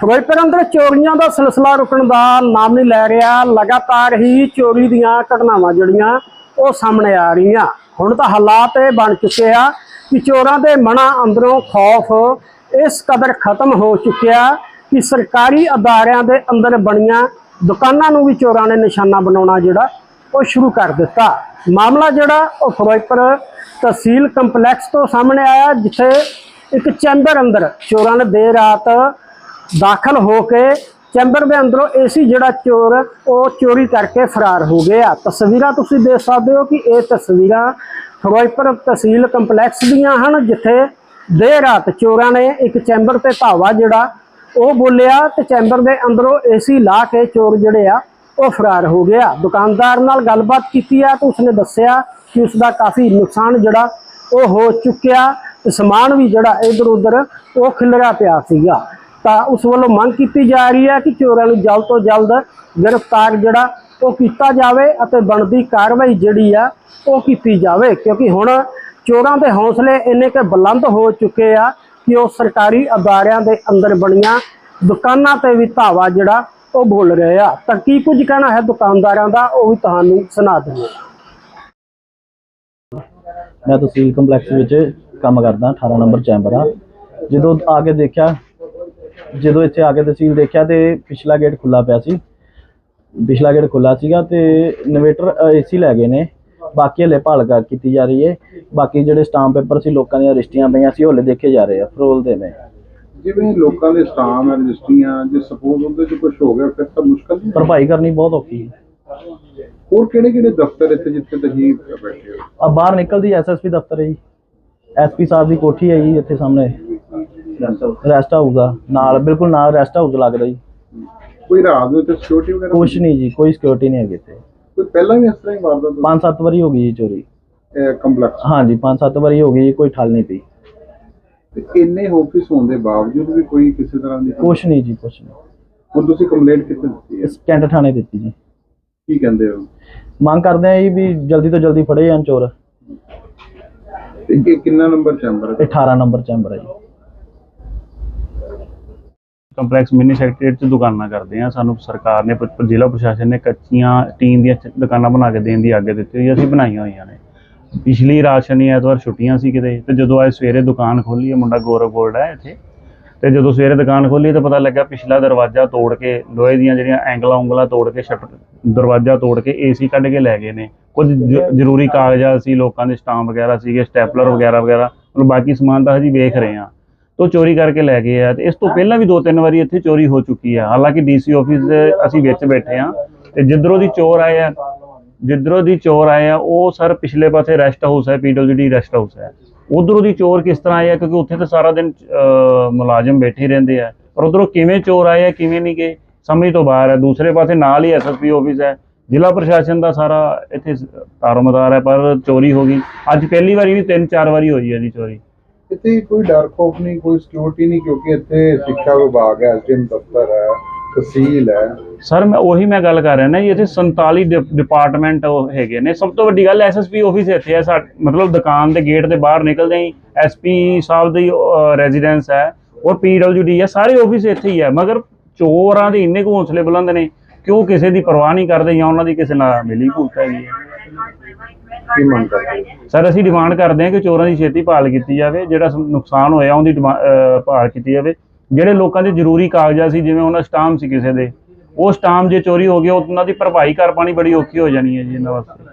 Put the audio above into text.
ਫਿਰੋਜ਼ਪੁਰ ਅੰਦਰ ਚੋਰੀਆਂ ਦਾ ਸਿਲਸਿਲਾ ਰੁਕਣ ਦਾ ਨਾਮ ਨਹੀਂ ਲੈ ਰਿਹਾ। ਲਗਾਤਾਰ ਹੀ ਚੋਰੀ ਦੀਆਂ ਘਟਨਾਵਾਂ ਜਿਹੜੀਆਂ ਉਹ ਸਾਹਮਣੇ ਆ ਰਹੀਆਂ। ਹੁਣ ਤਾਂ ਹਾਲਾਤ ਇਹ ਬਣ ਚੁੱਕੇ ਆ ਕਿ ਚੋਰਾਂ ਦੇ ਮਨਾਂ ਅੰਦਰੋਂ ਖੌਫ ਇਸ ਕਦਰ ਖਤਮ ਹੋ ਚੁੱਕਿਆ ਕਿ ਸਰਕਾਰੀ ਅਦਾਰਿਆਂ ਦੇ ਅੰਦਰ ਬਣੀਆਂ ਦੁਕਾਨਾਂ ਨੂੰ ਵੀ ਚੋਰਾਂ ਨੇ ਨਿਸ਼ਾਨਾ ਬਣਾਉਣਾ ਜਿਹੜਾ ਉਹ ਸ਼ੁਰੂ ਕਰ ਦਿੱਤਾ। ਮਾਮਲਾ ਜਿਹੜਾ ਉਹ ਫਿਰੋਜ਼ਪੁਰ ਤਹਿਸੀਲ ਕੰਪਲੈਕਸ ਤੋਂ ਸਾਹਮਣੇ ਆਇਆ, ਜਿੱਥੇ ਇੱਕ ਚੈਂਬਰ ਅੰਦਰ ਚੋਰਾਂ ਨੇ ਦੇਰ ਰਾਤ ਦਾਖਲ ਹੋ ਕੇ ਚੈਂਬਰ ਦੇ ਅੰਦਰੋਂ ਏਸੀ ਜਿਹੜਾ ਚੋਰ, ਉਹ ਚੋਰੀ ਕਰਕੇ ਫਰਾਰ ਹੋ ਗਿਆ। ਤਸਵੀਰਾਂ ਤੁਸੀਂ ਦੇਖ ਸਕਦੇ ਹੋ ਕਿ ਇਹ ਤਸਵੀਰਾਂ ਫਿਰੋਜ਼ਪੁਰ ਤਹਿਸੀਲ ਕੰਪਲੈਕਸ ਦੀਆਂ ਹਨ, ਜਿੱਥੇ ਦੇਰ ਰਾਤ ਚੋਰਾਂ ਨੇ ਇੱਕ ਚੈਂਬਰ ਤੇ ਧਾਵਾ ਜਿਹੜਾ, ਉਹ ਬੋਲਿਆ ਤੇ ਚੈਂਬਰ ਦੇ ਅੰਦਰੋਂ ਏਸੀ ਲਾ ਕੇ ਚੋਰ ਜਿਹੜੇ ਆ, ਉਹ ਫਰਾਰ ਹੋ ਗਿਆ। ਦੁਕਾਨਦਾਰ ਨਾਲ ਗੱਲਬਾਤ ਕੀਤੀ ਆ ਤਾਂ ਉਸਨੇ ਦੱਸਿਆ ਕਿ ਉਸ ਦਾ ਕਾਫੀ ਨੁਕਸਾਨ ਜਿਹੜਾ, ਉਹ ਹੋ ਚੁੱਕਿਆ ਤੇ ਸਮਾਨ ਵੀ ਜਿਹੜਾ ਇਧਰ ਉਧਰ ਉਹ ਖਿਲਰਿਆ ਪਿਆ ਸੀਗਾ। ਤਾਂ ਉਸ ਵੱਲੋਂ ਮੰਗ ਕੀਤੀ ਜਾ ਰਹੀ ਹੈ ਕਿ ਚੋਰਾਂ ਨੂੰ ਜਲਦ ਤੋਂ ਜਲਦ ਗ੍ਰਿਫਤਾਰ ਜਿਹੜਾ ਉਹ ਕੀਤਾ ਜਾਵੇ ਅਤੇ ਬਣਦੀ ਕਾਰਵਾਈ ਜਿਹੜੀ ਆ ਉਹ ਕੀਤੀ ਜਾਵੇ, ਕਿਉਂਕਿ ਹੁਣ ਚੋਰਾਂ ਦੇ ਹੌਸਲੇ ਇੰਨੇ ਕਿ ਬੁਲੰਦ ਹੋ ਚੁੱਕੇ ਆ ਕਿ ਉਹ ਸਰਕਾਰੀ ਅਦਾਰਿਆਂ ਦੇ ਅੰਦਰ ਬਣੀਆਂ ਦੁਕਾਨਾਂ ਤੇ ਵੀ ਧਾਵਾ ਜਿਹੜਾ ਉਹ ਬੋਲ ਰਹੇ ਆ। ਤਾਂ ਕੀ ਕੁਝ ਕਹਿਣਾ ਹੈ ਦੁਕਾਨਦਾਰਾਂ ਦਾ, ਉਹ ਵੀ ਤੁਹਾਨੂੰ ਸੁਣਾ ਦਿੰਦੇ ਮੈਂ ਤਹਿਸੀਲ ਕੰਪਲੈਕਸ ਵਿੱਚ ਕੰਮ ਕਰਦਾ 18 ਨੰਬਰ ਚੈਂਬਰ ਆ। ਜਦੋਂ ਆ ਕੇ ਦੇਖਿਆ ਜਦੋਂ ਇੱਥੇ ਆ ਕੇ ਤਹਿਸੀਲ ਦੇਖਿਆ ਤੇ ਪਿਛਲਾ ਗੇਟ ਖੁੱਲਾ ਪਿਆ ਸੀ। ਪਿਛਲਾ ਗੇਟ ਖੁੱਲਾ ਸੀਗਾ ਤੇ ਇਨਵੇਟਰ ਏਸੀ ਲੈ ਗਏ ਨੇ। ਬਾਕੀ ਹਲੇ ਭਾਲ ਕਰ ਕੀਤੀ ਜਾ ਰਹੀ ਹੈ ਬਾਕੀ ਜਿਹੜੇ ਸਟਾਂਪ ਪੇਪਰ ਸੀ ਲੋਕਾਂ ਦੀਆਂ ਰਜਿਸਟਰੀਆਂ ਪਈਆਂ ਸੀ ਹਲੇ ਦੇਖੇ ਜਾ ਰਹੇ ਆ। ਫਰੋਲ ਦੇ ਨੇ। ਜਿਵੇਂ ਲੋਕਾਂ ਦੇ ਸਟਾਮ ਹੈ ਰਜਿਸਟਰੀਆਂ ਜੇ ਸਪੋਜ਼ ਉਹਦੇ ਚ ਕੁਝ ਹੋ ਗਿਆ ਫਿਰ ਤਾਂ ਮੁਸ਼ਕਲ ਨਹੀਂ ਭਰਪਾਈ ਕਰਨੀ ਬਹੁਤ ਔਖੀ ਹੈ। ਹੋਰ ਕਿਹੜੇ ਕਿਹੜੇ ਦਫ਼ਤਰ ਇੱਥੇ ਜਿੱਥੇ ਤੁਸੀਂ ਬੈਠੇ ਹੋ? ਆ ਬਾਹਰ ਨਿਕਲਦੀ ਐਸਐਸਪੀ ਦਫ਼ਤਰ ਹੈ ਜੀ। ਐਸਪੀ ਸਾਹਿਬ ਦੀ ਕੋਠੀ ਹੈ ਜੀ ਇੱਥੇ ਸਾਹਮਣੇ। ਰੈਸਟ ਹਾਊਸ ਆ ਨਾਲ ਬਿਲਕੁਲ ਨਾਲ ਰੈਸਟ ਹਾਊਸ ਲੱਗਦਾ ਜੀ। ਕੋਈ ਰਾਤ ਨੂੰ ਇੱਥੇ ਸਿਕਿਉਰਿਟੀ ਵਗੈਰਾ ਕੁਛ ਨਹੀਂ ਜੀ ਕੋਈ ਸਿਕਿਉਰਿਟੀ ਨਹੀਂ ਹੈਗੀ ਇੱਥੇ। ਕੋਈ ਪਹਿਲਾਂ ਵੀ ਇਸ ਤਰ੍ਹਾਂ ਹੀ ਵਾਰਦਾਤ ਪੰਜ ਸੱਤ ਵਾਰੀ ਹੋ ਗਈ ਜੀ ਚੋਰੀ। ਹੋਈ ਕੰਪਲੈਕਸ ਹਾਂਜੀ ਪੰਜ ਸੱਤ ਵਾਰੀ ਹੋ ਗਈ ਜੀ, ਕੋਈ ਠੱਲ ਨਹੀਂ ਪਈ। ਤੇ ਇੰਨੇ ਆਫਿਸ ਹੋਣ ਦੇ ਬਾਵਜੂਦ ਵੀ ਕੋਈ ਕਿਸੇ ਤਰ੍ਹਾਂ ਦੀ ਕੁਛ ਨਹੀਂ ਜੀ ਕੁਛ ਨਹੀਂ। ਹੁਣ ਤੁਸੀਂ ਕੰਪਲੇਂਟ ਕਿੱਥੇ ਦਿੱਤੀ ਹੈ? ਇਸ ਕੈਂਟ ਥਾਣੇ ਦਿੱਤੀ ਜੀ। ਕੀ ਕਹਿੰਦੇ ਹੋ? ਮੰਗ ਕਰਦੇ ਆ ਜੀ ਵੀ ਜਲਦੀ ਤੋਂ ਜਲਦੀ ਫੜੇ ਜਾਣ ਚੋਰ। ਤੇ ਇਹ ਕਿੰਨਾ ਨੰਬਰ ਚੈਂਬਰ ਹੈ? 18 ਨੰਬਰ ਚੈਂਬਰ ਹੈ ਜੀ। ਕੰਪਲੈਕਸ ਮਿਨੀ ਸੈਕਟਰੀਏਟ ਚ ਦੁਕਾਨਾਂ ਕਰਦੇ ਆ। ਸਾਨੂੰ ਸਰਕਾਰ ਨੇ ਜ਼ਿਲ੍ਹਾ ਪ੍ਰਸ਼ਾਸਨ ਨੇ ਕੱਚੀਆਂ ਟੀਨ ਦੀਆਂ ਦੁਕਾਨਾਂ ਬਣਾ ਕੇ ਦੇਣ ਦੀ ਆਗਿਆ ਦਿੱਤੀ ਹੋਈ ਅਸੀਂ ਬਣਾਈਆਂ ਹੋਈਆਂ ਨੇ। ਪਿਛਲੀ ਰਾਤ ਸ਼ਨੀ ਐਤਵਾਰ ਛੁੱਟੀਆਂ ਸੀ ਕਿਤੇ, ਤੇ ਜਦੋਂ ਅੱਜ ਸਵੇਰੇ ਦੁਕਾਨ ਖੋਲੀ ਹੈ ਮੁੰਡਾ ਗੌਰਵ ਗੋਲਡ ਹੈ ਇੱਥੇ, ਤੇ ਜਦੋਂ ਸਵੇਰੇ ਦੁਕਾਨ ਖੋਲੀ ਤਾਂ ਪਤਾ ਲੱਗਾ ਪਿਛਲਾ ਦਰਵਾਜ਼ਾ ਤੋੜ ਕੇ ਲੋਹੇ ਦੀਆਂ ਜਿਹੜੀਆਂ ਐਂਗਲਾਂ ਉਂਗਲਾਂ ਤੋੜ ਕੇ ਸ਼ਟਰ, ਦਰਵਾਜ਼ਾ ਤੋੜ ਕੇ ਏਸੀ ਕੱਢ ਕੇ ਲੈ ਗਏ ਨੇ। ਕੁਝ ਜ- ਜ਼ਰੂਰੀ ਕਾਗਜ਼ਾਤ ਸੀ, ਲੋਕਾਂ ਦੇ ਸਟਾਂਪ ਵਗੈਰਾ ਸੀਗੇ, ਸਟੈਪਲਰ ਵਗੈਰਾ ਵਗੈਰਾ, ਹੁਣ ਬਾਕੀ ਸਮਾਨ ਤਾਂ ਹਜੇ ਵੇਖ ਰਹੇ ਆ। ਤੋਂ ਚੋਰੀ ਕਰਕੇ ਲੈ ਗਏ ਆ ਤੇ ਇਸ ਤੋਂ ਪਹਿਲਾਂ ਵੀ ਦੋ ਤਿੰਨ ਵਾਰੀ ਇੱਥੇ ਚੋਰੀ ਹੋ ਚੁੱਕੀ ਆ। ਹਾਲਾਂਕਿ ਡੀਸੀ ਆਫਿਸ ਅਸੀਂ ਵਿੱਚ ਬੈਠੇ ਆ ਤੇ ਜਿੱਧਰੋਂ ਦੀ ਚੋਰ ਆਏ ਆ ਜਿੱਧਰੋਂ ਦੀ ਚੋਰ ਆਏ ਆ ਉਹ ਸਰ ਪਿਛਲੇ ਪਾਸੇ ਰੈਸਟ ਹਾਊਸ ਹੈ ਪੀਡਬਲਯੂਡੀ ਰੈਸਟ ਹਾਊਸ ਹੈ। ਉਧਰੋਂ ਦੀ ਚੋਰ ਕਿਸ ਤਰ੍ਹਾਂ ਆਏ ਆ ਕਿਉਂਕਿ ਉੱਥੇ ਤਾਂ ਸਾਰਾ ਦਿਨ ਮੁਲਾਜ਼ਮ ਬੈਠੇ ਰਹਿੰਦੇ ਆ। ਪਰ ਉਧਰੋਂ ਕਿਵੇਂ ਚੋਰ ਆਏ ਆ ਕਿਵੇਂ ਨਹੀਂ ਗਏ ਸਮਝ ਤੋਂ ਬਾਹਰ ਹੈ। ਦੂਸਰੇ ਪਾਸੇ ਨਾਲ ਹੀ ਐਸਐਸਪੀ ਆਫਿਸ ਹੈ। ਜ਼ਿਲ੍ਹਾ ਪ੍ਰਸ਼ਾਸਨ ਦਾ ਸਾਰਾ ਇੱਥੇ ਤਾਰੋਮਦਾਰ ਹੈ ਪਰ ਚੋਰੀ ਹੋ ਗਈ। ਅੱਜ ਪਹਿਲੀ ਵਾਰੀ ਨਹੀਂ ਤਿੰਨ ਚਾਰ ਵਾਰੀ ਹੋਈ ਹੈ ਜੀ ਚੋਰੀ। ਇੱਥੇ ਕੋਈ ਡਰ ਖੋਫ ਨਹੀਂ, ਕੋਈ ਸਿਕਿਉਰਿਟੀ ਨਹੀਂ, ਕਿਉਂਕਿ ਇੱਥੇ ਸਿੱਖਿਆ ਵਿਭਾਗ ਹੈ ਐਸਡੀਐਮ ਦਫ਼ਤਰ ਹੈ, ਤਹਿਸੀਲ ਹੈ। ਸਰ ਮੈਂ ਉਹੀ ਮੈਂ ਗੱਲ ਕਰ ਰਿਹਾ ਨਾ, ਜੀ, ਇੱਥੇ 47 ਡਿਪਾਰਟਮੈਂਟ ਹੈਗੇ ਨੇ। ਸਭ ਤੋਂ ਵੱਡੀ ਗੱਲ ਐਸਐਸਪੀ ਆਫਿਸ ਇੱਥੇ ਹੈ ਮਤਲਬ ਦੁਕਾਨ ਦੇ ਗੇਟ ਦੇ ਬਾਹਰ ਨਿਕਲਦੇ ਹੀ ਐਸਪੀ ਸਾਹਿਬ ਦੀ ਰੈਜ਼ੀਡੈਂਸ ਹੈ, ਔਰ ਪੀਡਬਲਯੂਡੀ ਹੈ, ਸਾਰੇ ਆਫਿਸ ਇੱਥੇ ਹੀ ਹੈ। ਮਗਰ ਚੋਰਾਂ ਦੇ ਇੰਨੇ ਕੁ ਹੌਸਲੇ ਬੁਲੰਦ ਨੇ ਕਿ ਉਹ ਕਿਸੇ ਦੀ ਪਰਵਾਹ ਨਹੀਂ ਕਰਦੇ ਜਾਂ ਉਹਨਾਂ ਦੀ ਕਿਸੇ ਨਾਲ ਮਿਲੀ ਭੁਗਤ ਹੈਗੀ ਹੈ? ਕੀ ਮੰਗ ਕਰਦੇ ਹੋ? ਸਰ, ਅਸੀਂ ਡਿਮਾਂਡ ਕਰਦੇ ਹਾਂ ਕਿ ਚੋਰਾਂ ਦੀ ਛੇਤੀ ਭਾਲ ਕੀਤੀ ਜਾਵੇ, ਜਿਹੜਾ ਸ- ਨੁਕਸਾਨ ਹੋਇਆ ਉਹਦੀ ਡਿਮਾ- ਅਹ, ਭਾਲ ਕੀਤੀ ਜਾਵੇ ਜਿਹੜੇ ਲੋਕਾਂ ਦੇ ਜ਼ਰੂਰੀ ਕਾਗਜ਼ਾਤ ਸੀ, ਜਿਵੇਂ ਉਹਨਾਂ ਸਟਾਮ ਸੀ ਕਿਸੇ ਦੇ, ਉਹ ਸਟਾਮ ਜੇ ਚੋਰੀ ਹੋ ਗਿਆ ਉਹਨਾਂ ਦੀ ਭਰਪਾਈ ਕਰ ਪਾਣੀ ਬੜੀ ਔਖੀ ਹੋ ਜਾਣੀ ਹੈ ਜੀ ਇਹਨਾਂ ਵਾਸਤੇ